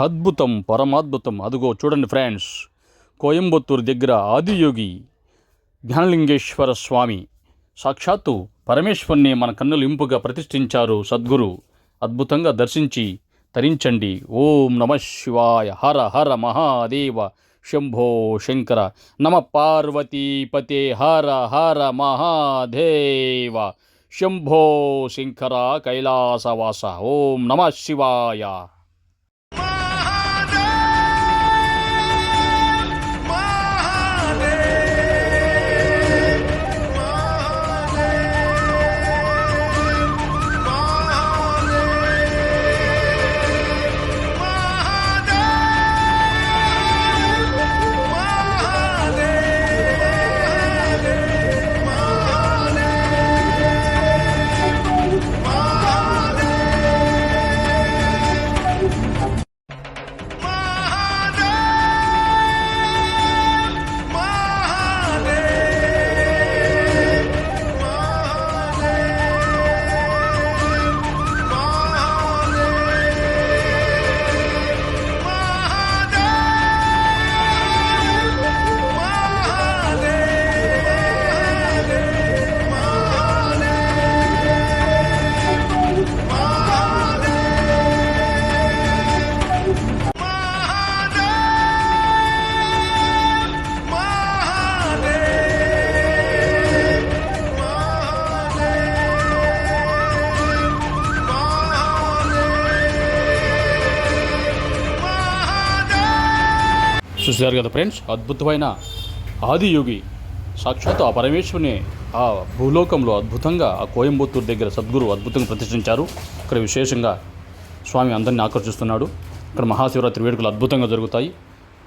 అద్భుతం పరమాద్భుతం. అదిగో చూడండి ఫ్రెండ్స్ కోయంబత్తూరు దగ్గర ఆదియోగి జ్ఞానలింగేశ్వర స్వామి. సాక్షాత్తు పరమేశ్వరుని మన కన్నులు ఇంపుగా ప్రతిష్ఠించారు సద్గురు. అద్భుతంగా దర్శించి తరించండి. ఓం నమ శివాయ. హర హర మహాదేవ శంభో శంకర. నమ పార్వతీపతే. హర హర మహాదేవ శంభో శంకర. కైలాసవాస. ఓం నమ శివాయ. చూశారు కదా ఫ్రెండ్స్? అద్భుతమైన ఆదియోగి. సాక్షాత్ ఆ పరమేశ్వరుని ఆ భూలోకంలో అద్భుతంగా ఆ కోయంబత్తూరు దగ్గర సద్గురు అద్భుతంగా ప్రతిష్ఠించారు. ఇక్కడ విశేషంగా స్వామి అందరిని ఆకర్షిస్తున్నాడు. ఇక్కడ మహాశివరాత్రి వేడుకలు అద్భుతంగా జరుగుతాయి.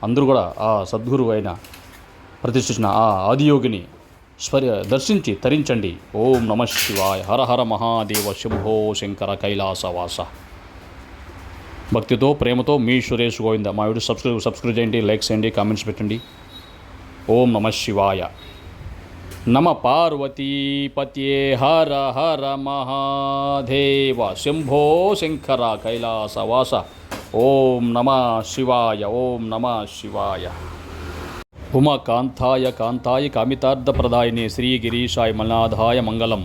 అందరూ కూడా ఆ సద్గురు అయిన ప్రతిష్ఠించిన ఆ ఆదియోగిని స్వర దర్శించి తరించండి. ఓం నమ శివాయ. హర హర మహాదేవ శంభో శంకర కైలాసవాస. భక్తితో ప్రేమతో మీ సురేష్ గోవింద. మా వీడియో సబ్స్క్రైబ్ సబ్స్క్రైబ్ చేయండి లైక్స్ చేయండి కామెంట్స్ పెట్టండి. ఓం నమ శివాయ. నమ పార్వతీపత్యే హర హర మహాదేవ. శంభో శంకర కైలాసవాస ఓం నమ శివాయ ఓం నమ శివాయ. ఉమా కాంతాయ కాంతాయ కామితార్థప్రదాయనే శ్రీ గిరీశాయ మల్నాథాయ మంగళం.